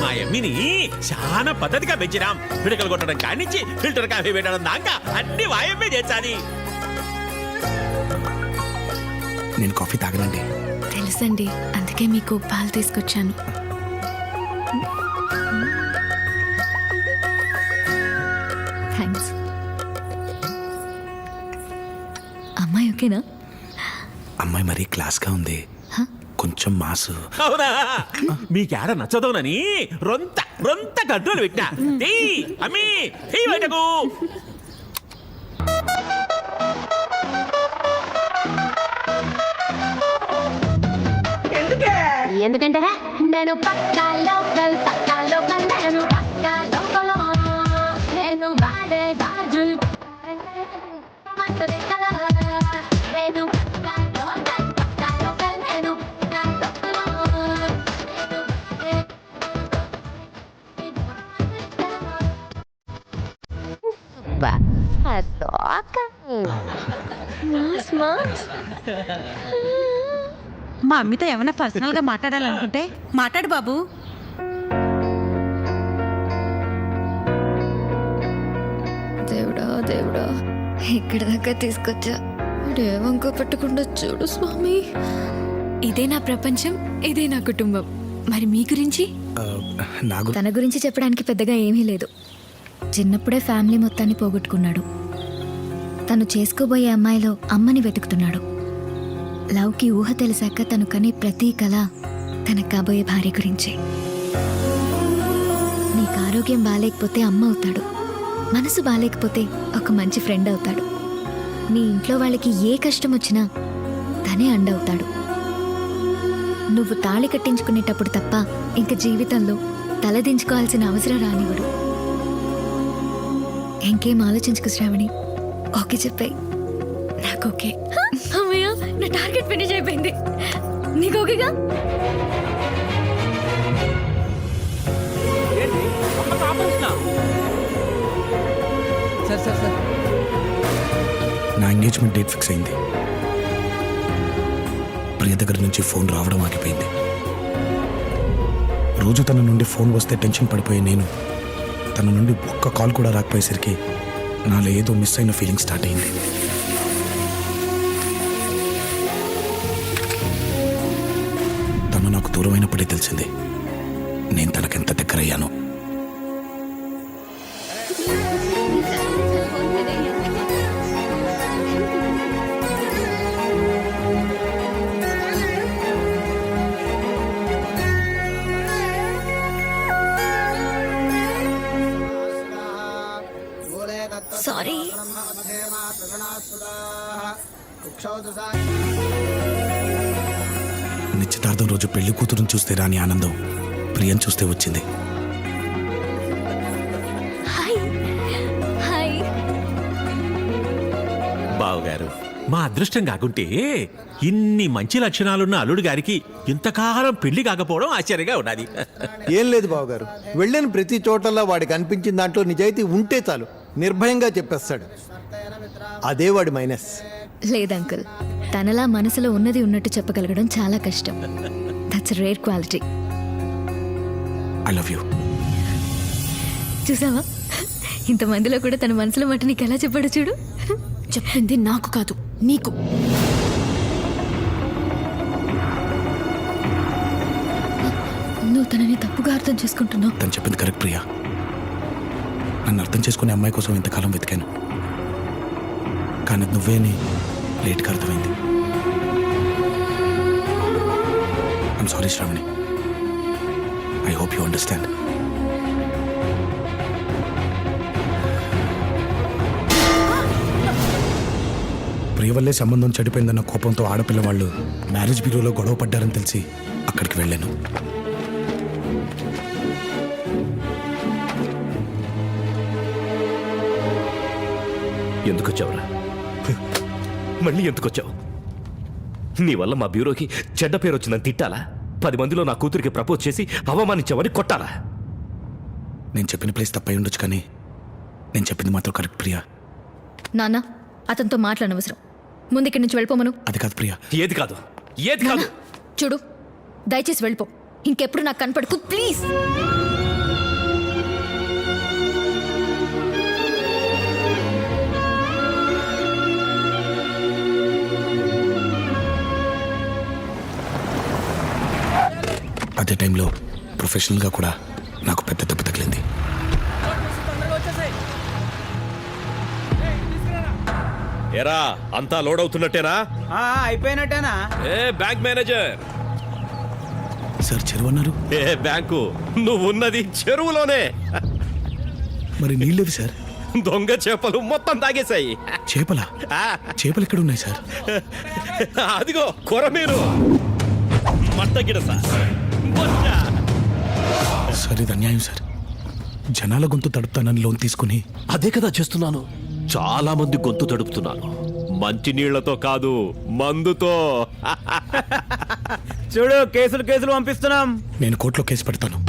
మా ఎమ్మిని చాలా పద్ధతిగా పెంచినాం. పిడకలు కొట్టడం కానిచ్చి ఫిల్టర్ కాఫీ పెట్టడం దాకా అన్ని వాయమ్మే చేశాని నేను కాఫీ తాగనండి. తెలుసండి అందుకే మీకు పాలు తీసుకొచ్చాను. అమ్మాయి ఓకేనా? అమ్మాయి మరీ క్లాస్గా ఉంది. కొంచెం మాసు. అవునా? మీకేడ నచ్చదోనని రొంత రొంత కంట్రోల్ పెట్టినా. తెయ్ అమ్మి తెయ్ బయటకు. ఎందుకంటే నేను పక్కా లోకల్ పక్కా లోకల్ నేను పక్కా లోకల్. నేను మంటది మా అమ్మితో ఏమైనా పర్సనల్గా మాట్లాడాలనుకుంటే మాట్లాడు బాబు. దేవుడా దేవుడా. ఇక్కడ దాకా తీసుకొచ్చా ఏవంకో పెట్టకుండా చూడు స్వామి. ఇదే నా ప్రపంచం ఇదే నా కుటుంబం. మరి మీ గురించి? తన గురించి చెప్పడానికి పెద్దగా ఏమీ లేదు. చిన్నప్పుడే ఫ్యామిలీ మొత్తాన్ని పోగొట్టుకున్నాడు. తను చేసుకోబోయే అమ్మాయిలో అమ్మని వెతుకుతున్నాడు. లవ్కి ఊహ తెలిసాక తను కనే ప్రతి కళ తన కాబోయే భార్య గురించే. నీకు ఆరోగ్యం బాగాలేకపోతే అమ్మ అవుతాడు. మనసు బాగాలేకపోతే ఒక మంచి ఫ్రెండ్ అవుతాడు. నీ ఇంట్లో వాళ్ళకి ఏ కష్టం వచ్చినా తనే అండవుతాడు. నువ్వు తాళి కట్టించుకునేటప్పుడు తప్ప ఇంక జీవితంలో తలదించుకోవాల్సిన అవసరం రానివ్వడు. ఇంకేం ఆలోచించుకు శ్రావణి? ఓకే చెప్పాయి. నాకు ఓకే. నా టార్గెట్ ఫినిష్ అయిపోయింది. నీకు ఓకేగా? ఎంగేజ్మెంట్ డేట్ ఫిక్స్ అయింది. ప్రియ దగ్గర నుంచి ఫోన్ రావడం ఆగిపోయింది. రోజు తన నుండి ఫోన్ వస్తే టెన్షన్ పడిపోయే నేను తన నుండి ఒక్క కాల్ కూడా రాకపోయేసరికి నాలో ఏదో మిస్ అయిన ఫీలింగ్ స్టార్ట్ అయింది. తను నాకు దూరమైనప్పుడే తెలిసింది నేను తనకెంత దగ్గరయ్యాను. నిశ్చితార్థం రోజు పెళ్ళి కూతురుని చూస్తే రాని ఆనందం ప్రియం చూస్తే వచ్చింది. బావగారు మా అదృష్టం కాకుంటే ఇన్ని మంచి లక్షణాలున్న అల్లుడు గారికి ఇంతకాలం పెళ్ళి కాకపోవడం ఆశ్చర్యంగా ఉన్నది. ఏం లేదు బావగారు. వెళ్ళిన ప్రతి చోటల్లా వాడికి అనిపించిన దాంట్లో నిజాయితీ ఉంటే చాలు. నిర్భయంగా చెప్పేస్తాడు. అదే వాడి మైనస్. లేదంకుల్ తనలా మనసులో ఉన్నది ఉన్నట్టు చెప్పగలగడం చాలా కష్టం. That's rare quality I love you చూసావా? ఇంతమందిలో కూడా తన మనసులో మాట నీకు ఎలా చెప్పాడు చూడు. చెప్పింది నాకు కాదు నీకు. నువ్వు తనని తప్పుగా అర్థం చేసుకుంటున్నావు. తను చెప్పింది కరెక్ట్ ప్రియా. నన్ను అర్థం చేసుకునే అమ్మాయి కోసం ఇంతకాలం వెతికాను. కానీ అది నువ్వే అని లేట్గా అర్థమైంది. I'm sorry Shravani I hope you understand Priya వల్లే సంబంధం చెడిపోయిందన్న కోపంతో ఆడపిల్ల వాళ్ళు మ్యారేజ్ బ్యూరోలో గొడవ పడ్డారని తెలిసి అక్కడికి వెళ్ళాను. ఎందుకు వచ్చావురా? మళ్ళీ ఎందుకు వచ్చావు నీ వల్ల మా బ్యూరోకి చెడ్డ పేరు వచ్చిందని తిట్టాలా? పది మందిలో నా కూతురికి ప్రపోజ్ చేసి అవమానించావని కొట్టాలా? నేను చెప్పిన ప్లేస్ తప్పై ఉండొచ్చు కానీ నేను చెప్పింది మాత్రం కరెక్ట్ ప్రియా. నాన్న అతనితో మాట్లాడనవసరం. ముందు ఇక్కడి నుంచి వెళ్ళిపోమను అది కాదు ప్రియా. ఏది కాదు? ఏది కాదు? చూడు దయచేసి వెళ్ళిపో. ఇంకెప్పుడు నాకు కనపడకు ప్లీజ్. అదే టైంలో ప్రొఫెషనల్గా కూడా నాకు పెద్ద దెబ్బ తగిలింది. ఎరా అంతా లోడ్ అవుతున్నట్టేనా? అయిపోయినట్టేనా? ఏ బ్యాంక్ మేనేజర్. సార్ చెరువు అన్నారు? ఏ బ్యాంకు నువ్వు ఉన్నది చెరువులోనే. మరి నీళ్ళేవి సార్? దొంగ చేపలు మొత్తం తాగేశాయి. చేపల? చేపలు ఎక్కడ ఉన్నాయి సార్? అదిగో కొరమీరు. మట్టగిడస బొచ్చ. సార్ ఇది అన్యాయం సార్. జనాల గొంతు తడుపుతానని లోన్ తీసుకుని అదే కదా చేస్తున్నాను. చాలా మంది గొంతు తడుపుతున్నాను మంచి నీళ్ళతో కాదు మందుతో. చూడు కేసులు కేసులు పంపిస్తున్నాం. నేను కోర్టులో కేసు పెడతాను.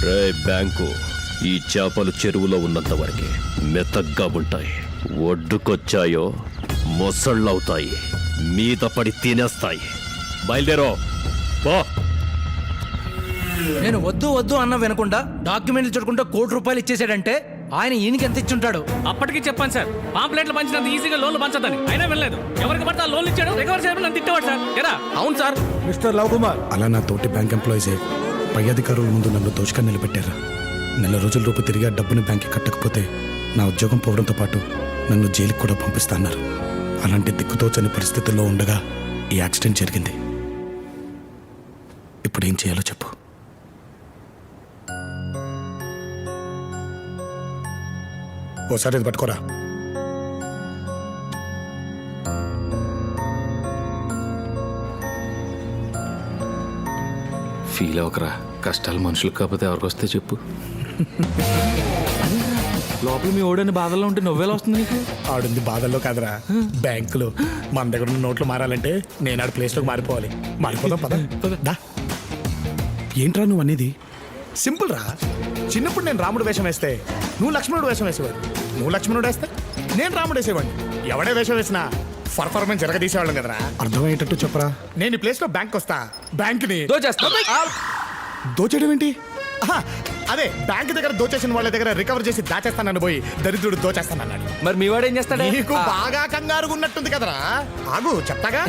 రే బ్యాంకు ఈ చేపలు చెరువులో ఉన్నంత వరకే మెత్తగ్గా ఉంటాయి. ఒడ్డుకొచ్చాయో మొసళ్ళవుతాయి. మీద పడి తినేస్తాయి. బయలుదేరో. పో. నేను వద్దు వద్దు అన్న వినకుండా డాక్యుమెంట్లు చూడకుండా కోటి రూపాయలు ఇచ్చేసాడంటే ఆయన ఈయనకి ఎంత ఇచ్చుంటాడు? అప్పటికి చెప్పాను సార్. పాంప్లెట్లు పంచినంత ఈజీగా లోన్లు పంచదని అయినా వెళ్ళలేదు ఎవరికి పడితే ఆ లోన్లు ఇచ్చాడు. రికవర్ చేయడం నన్ను తిట్టేవాడు సార్. ఎరా? అవును సార్. Mister love Kumar. అలా నా తోటి బ్యాంక్ ఎంప్లాయీసే పై అధికారుల ముందు నన్ను దోచుకొని నిలబెట్టారు? నెల రోజుల లోపు తిరిగి ఆ డబ్బుని బ్యాంక్కి కట్టకపోతే నా ఉద్యోగం పోవడంతో పాటు నన్ను జైలుకి కూడా పంపిస్తాన్నారు. అలాంటి దిక్కుతోచని పరిస్థితుల్లో ఉండగా ఈ యాక్సిడెంట్ జరిగింది. ఇప్పుడు ఏం చేయాలో చెప్పు. ఓసారి ఇది పట్టుకోరా. ఫీల్ అవ్వకరా. కష్టాలు మనుషులకు కాకపోతే ఎవరికి వస్తే చెప్పు. లోపల మీ ఓడని బాధల్లో ఉంటే నువ్వేలా వస్తుంది నీకు? ఆడుంది బాధల్లో కాదురా. బ్యాంకులో మన దగ్గర ఉన్న నోట్లు మారాలంటే నేను ఆడ ప్లేస్లోకి మారిపోవాలి. మారిపోదాం పద. దా. ఏంట్రా నువ్వు అనేది? సింపుల్ రా. చిన్నప్పుడు నేను రాముడు వేషం వేస్తే నువ్వు లక్ష్మణుడు వేషం వేసేవాడు నువ్వు లక్ష్మణుడు వేస్తే నేను రాముడు వేసేవాడిని. ఎవడే వేషం వేసినా పర్ఫార్మెన్స్ జరగదీసేవాళ్ళం కదరా. అర్థమయ్యేటట్టు చెప్పరా. నేను ఈ ప్లేస్లో బ్యాంక్ వస్తా. బ్యాంక్ని దోచేయడం ఏంటి? ఆహా, అదే బ్యాంక్ దగ్గర దోచేసిన వాళ్ళ దగ్గర రికవర్ చేసి దాచేస్తానని పోయి దరిద్రుడు దోచేస్తానన్నాడు. మరి మీ వాడు ఏం చేస్తాడు? నీకు బాగా కంగారుగా ఉన్నట్టుంది కదరా. ఆగు చెప్తాగా?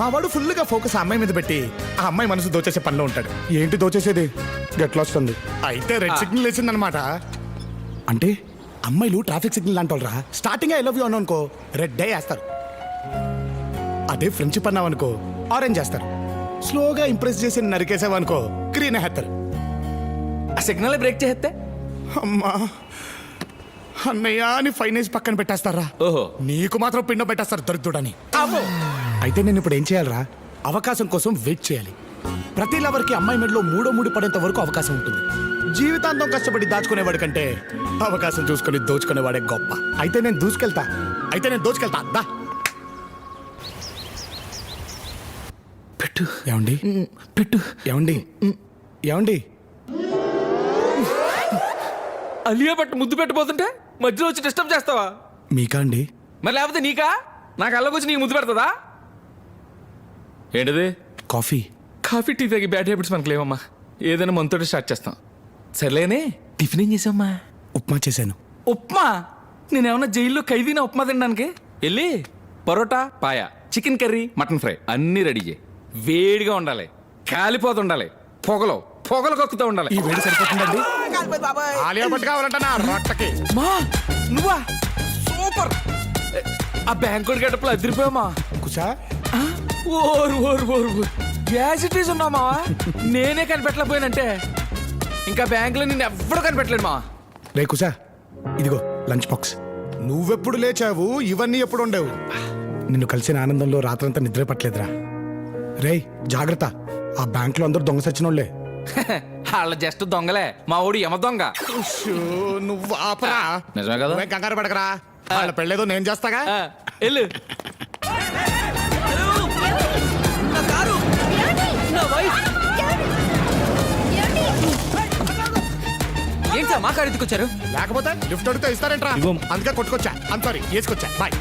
మా వాడు ఫుల్గా ఫోకస్ ఆ అమ్మాయి మీద పెట్టి ఆ అమ్మాయి మనసు దోచేసే పనిలో ఉంటాడు. ఏంటి దోచేసేది? గట్లా వస్తుంది. అయితే రెడ్ సిగ్నల్ వేసిందనమాట అంటే అమ్మాయిలు ట్రాఫిక్ సిగ్నల్ అంటారా స్టార్టింగ్ ఐ లవ్ యూ అనుకో రెడ్ డే వేస్తారు. అదే ఫ్రెండ్షిప్ అన్నావు అనుకో ఆరెంజ్ చేస్తారు స్లోగా ఇంప్రెస్ చేసి నరికేసావు అనుకో గ్రీన్ వేస్తారు ఆ సిగ్నల్ బ్రేక్ చేస్తే? అమ్మా. అన్నయ్య అని ఫైనేజ్ పక్కన పెట్టేస్తారా? ఓహో. నీకు మాత్రం పిండ పెట్టేస్తారు దరిద్రుడని. అయితే నేను ఇప్పుడు ఏం చేయాలరా? అవకాశం కోసం వెయిట్ చేయాలి. ప్రతి లవర్కి అమ్మాయి మెడలో మూడో మూడు పడేంత వరకు అవకాశం ఉంటుంది. జీవితాంతం కష్టపడి దాచుకునేవాడి కంటే అవకాశం చూసుకొని దోచుకునేవాడే గొప్ప. అయితే నేను దూసుకెళ్తా. అయితే నేను దోచుకెళ్తా. దా. పెట్టు. ఏమండి? పెట్టు. ఏమండి? ఏమండి? అలియా పట్టు ముద్దు పెట్టబోతుంటే మధ్యలో వచ్చి డిస్టర్బ్ చేస్తావా? మీకా అండి? మరి లేకపోతే నీకా? నాకు అల్లకొచ్చి నీకు ముద్దు పెడతదా? ఏంటిది? కాఫీ. కాఫీ టీ తాగి బ్యాడ్ హ్యాబిట్స్ మనకు లేవమ్మా. ఏదైనా మనతోటి స్టార్ట్ చేస్తాం. సర్లేనే? టిఫిన్ ఏం చేసావమ్మా? ఉప్మా చేశాను. ఉప్మా? నేనేమన్నా జైల్లో ఖైదీనా ఉప్మా తినడానికి? వెళ్ళి parotta paya chicken curry mutton fry అన్నీ రెడీ చేయి. వేడిగా ఉండాలి. కాలిపోతుండాలి. పొగలో. పొగలు కక్కుతూ ఉండాలి. ఈ వేడి సరిపోతుందండి. ఆలియా భట్ కావాలంట నా రొట్టకి. మా నువ్వా? సూపర్. ఆ బ్యాంకుడి గడపలు అదిరిపోయామా? కుసా ఓరు ఓరు ఓరు ఓరు. గ్యాస్ ఇటీస్ ఉన్నామా? నేనే కనిపెట్టలేకపోయానంటే. ఇంకా బ్యాంకులో నిన్ను ఎవ్వడూ కనిపెట్టలేడు మా. రే కుసా ఇదిగో లంచ్ బాక్స్. నువ్వెప్పుడు లేచావు? ఇవన్నీ ఎప్పుడు ఉండవు నిన్ను కలిసిన ఆనందంలో రాత్రంతా నిద్ర పట్టలేదురా. రేయ్ జాగ్రత్త. ఆ బ్యాంకులో అందరూ దొంగ సచ్చినోళ్ళే వాళ్ళ జస్ట్ దొంగలే. మా ఓడి యమ దొంగ. నువ్వు ఆపరా. నిజమే కదా? నువ్వేం కంగారు పడకరా. వాళ్ళ పెళ్ళేదో నేను చేస్తాగా? వెళ్ళు. ఏంటి సార్ మా కారు ఎత్తుకొచ్చారు? లేకపోతే లిఫ్ట్ అడిగితే ఇస్తారంట్రా? అందుకే కొట్టుకొచ్చా. అంత సారీ వేసుకొచ్చా బాయ్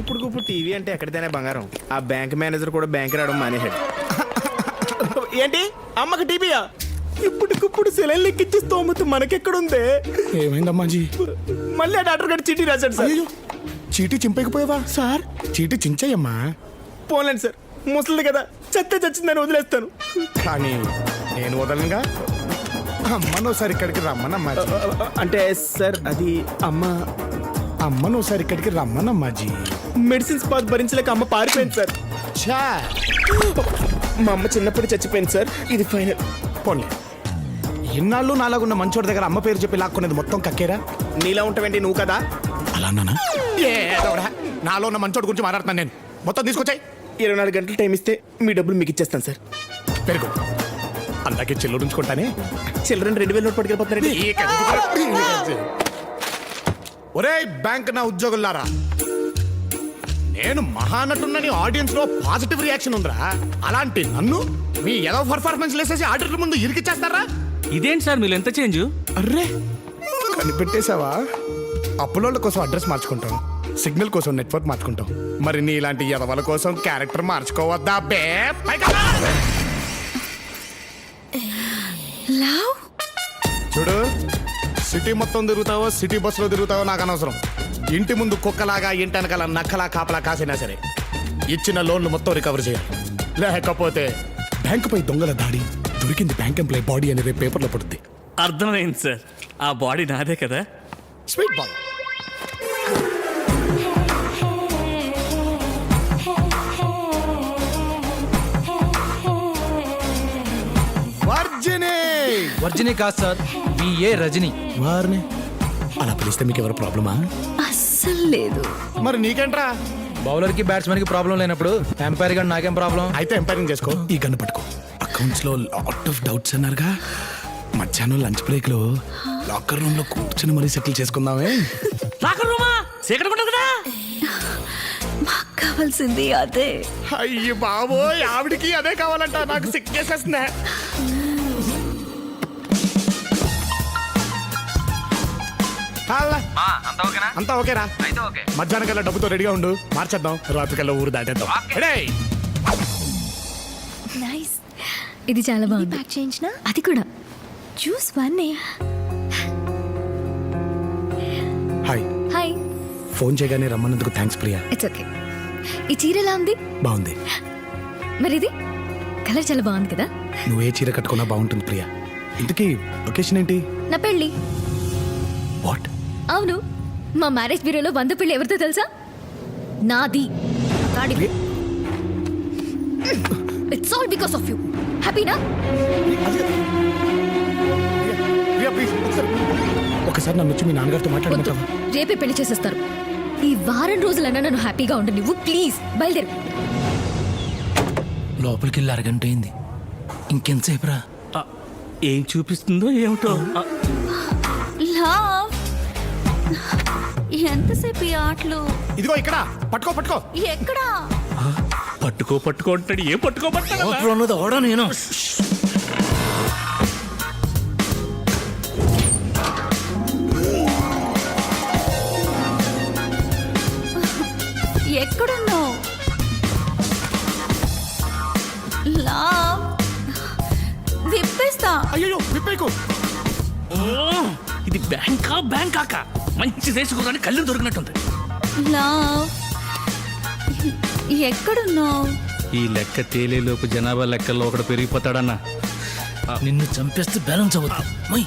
ఇప్పుడు ఇప్పుడు టీవీ అంటే ఎక్కడితేనే బంగారం. ఆ బ్యాంక్ మేనేజర్ కూడా బ్యాంక్ రావడం మానేశాడు. ఏంటి? అమ్మకి టీవీయా ఇప్పటికిప్పుడు సెలైన్ లెక్కించి స్తోమత మనకెక్కడుంది? ఏమైందమ్మా జీ మళ్ళీ ఆ డాక్టర్ గారు చీటీ రాశాడు సార్. చీటీ చింపకపోయావా? సార్? చీటీ చించాయమ్మా. పోలేండి సార్ ముసలిది కదా చెత్త చచ్చిందని వదిలేస్తాను. కానీ నేను వదలనుగా? అమ్మను ఒకసారి ఇక్కడికి రమ్మనమ్మా అంటే సార్ అది అమ్మ. అమ్మను ఒకసారి ఇక్కడికి రమ్మనమ్మా జీ. మెడిసిన్స్ పాత్ భరించలేక అమ్మ పారిపోయింది సార్. ఛా! మా అమ్మ చిన్నప్పుడు చచ్చిపోయింది సార్. ఇది ఫైనల్. పోన్లే. ఎన్నాళ్ళు నాలాగున్న మంచోడి దగ్గర అమ్మ పేరు చెప్పి లాక్కునేది మొత్తం కక్కేరా? నీలా ఉంటావేంటి నువ్వు కదా? అలా అన్నానా? నాలో ఉన్న మంచోడి గురించి మాట్లాడుతున్నాను నేను. మొత్తం తీసుకొచ్చాయి. ఇరవై నాలుగు గంటలు టైం ఇస్తే మీ డబ్బులు మీకు ఇచ్చేస్తాను సార్. పెరుగు. అందాకే చిల్లర ఉంచుకుంటానే. చిల్లర రెండు వేల నోట్ పట్టుకెళ్ళిపోతున్నారండి. ఒరే బ్యాంక్ నా ఉద్యోగులారా నేను మహానటున్నని ఆడియన్స్లో పాజిటివ్ రియాక్షన్ ఉందిరా. అలాంటి నన్ను మీ ఏదో పర్ఫార్మెన్స్ లేసేసి ఆడిటర్ ముందు ఇరికిచ్చేస్తారా? ఇదేంటి సార్ మీరు ఎంత చేంజ్ అర్రే! కనిపెట్టేశావా? అప్పులోళ్ళ కోసం అడ్రస్ మార్చుకుంటాం. సిగ్నల్ కోసం నెట్వర్క్ మార్చుకుంటాం. మరి నీ ఇలాంటి ఎదవల కోసం క్యారెక్టర్ మార్చుకోవద్దా బే? చూడు సిటీ మొత్తం తిరుగుతావో సిటీ బస్సులో తిరుగుతావో నాకు అనవసరం. ఇంటి ముందు కుక్కలాగా ఇంటి వెనకాల నక్కలా కాపలా కాసినా సరే ఇచ్చిన లోన్లు మొత్తం రికవర్ చేయాలి. లేకపోతే బ్యాంకుపై దొంగల దాడి దొరికింది బ్యాంక్ ఎంప్లాయ్ బాడీ అని రేపు పేపర్లో పడుద్ది. అర్థమైంది సార్. ఆ బాడీ నాదే కదా? Sweet boy. వర్జిని! వర్జిని కాదు సార్ బిఏ రజని. వారిని? అలా పిలిస్తే మీకు ఎవరు ప్రాబ్లమా? అస్సలు లేదు. మరి నీకేంట్రా? బౌలర్కి బ్యాట్స్మెన్కి ప్రాబ్లం లేనప్పుడు ఎంపైర్గా నాకేం ప్రాబ్లం అయితే ఎంపైరింగ్ చేసుకో. ఈ గన్ను పట్టుకో. అకౌంట్స్లో లాట్ ఆఫ్ డౌట్స్ అన్నారుగా. మధ్యాహ్నం లంచ్ బ్రేక్లో లాకర్ రూమ్లో కూర్చొని మరీ సెటిల్ చేసుకుందామే. లాకర్ రూమా సీకట్ ఉండదు కదా? మాకు కావాల్సింది అదే. అయ్యి బాబోయ్ ఆవిడికి అదే కావాలంట. నాకు సిక్కేసేస్తుందే అంతా ఓకేరా మధ్యాహ్నం కల్లా డబ్బుతో రెడీగా ఉండు. మార్చేద్దాం. రాత్రికల్లా ఊరు దాటేద్దాం. నైస్ ఇది చాలా బాగుంది. ప్యాక్ చేయించిన? అది కూడా. Juice one hi hi phone చేయగానే రమ్మన్నందుకు థ్యాంక్స్ ప్రియా. ఇట్స్ ఓకే ఈ చీర ఎలా ఉంది? బాగుంది. మరి ఇది కలర్ చాలా బాగుంది కదా? నువ్వు ఏ చీర కట్టుకున్నా బాగుంటుంది ప్రియా. ఇంతకీ లొకేషన్ ఏంటి? నా పెళ్ళి. వాట్ అవును. మా మ్యారేజ్ బ్యూరోలో వంద పెళ్ళి ఎవరితో తెలుసా? నాది. It's all because of you హ్యాపీనా ఒకసారి. నన్ను వచ్చి మీ నాన్నగారితో వద్దు. మాట్లాడమంటావా రేపే పెళ్ళి చేసేస్తారు. ఈ వారం రోజులన్నా నన్ను హ్యాపీగా ఉండు నువ్వు ప్లీజ్ బయలుదేరు. లోపలికి వెళ్ళి అరగంట అయింది. ఇంకెంతసేపు రా ఏం చూపిస్తుందో ఏమిటో? లవ్ ఎంతసేపు ఈ ఆటలు? ఇదిగో ఇక్కడ. పట్టుకో పట్టుకో. ఎక్కడా? పట్టుకో పట్టుకో అంటాడు. ఏ పట్టుకో పట్టాడు అన్నది అవడా నేను? ఎక్కడున్నావు? లవ్ విప్పేస్తా. అయ్యో విప్పేకు. ఇది బ్యాంకా బ్యాంకాక? మంచి దేశకురాని కళ్ళు దొరికినట్టుంది. లవ్ ఎక్కడున్నావు? ఈ లెక్క తేలేలోపు జనాభా లెక్కల్లో ఒకడు పెరిగిపోతాడన్నా. నిన్ను చంపేస్తే బ్యాలెన్స్ మై.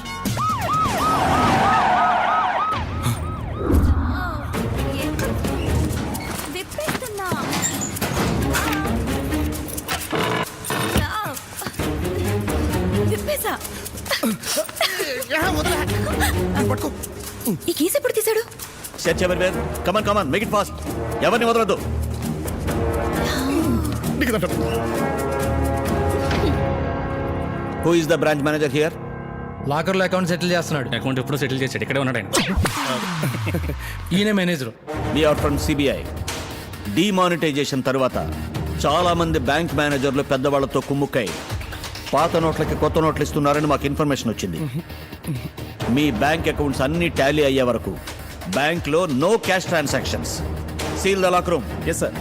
విప్పేసా. పట్టుకో. సెర్చ్ ఎవరి where come on come on make it fast ఎవరిని వదలొద్దు. Who is the branch manager here లాకర్లో అకౌంట్ సెటిల్ చేస్తున్నాడు. అకౌంట్ ఎప్పుడో సెటిల్ చేశాడు. ఇక్కడే ఉన్నాడు ఆయన. ఈయన manager we're from CBI demonetisation తర్వాత చాలా మంది బ్యాంక్ మేనేజర్లు పెద్దవాళ్ళతో కుమ్ముక్కై పాత నోట్లకి కొత్త నోట్లు ఇస్తున్నారని మాకు ఇన్ఫర్మేషన్ వచ్చింది. మీ బ్యాంక్ అకౌంట్స్ అన్ని టాలీ అయ్యే వరకు బ్యాంక్లో no cash transactions. Seal the lock room. Yes sir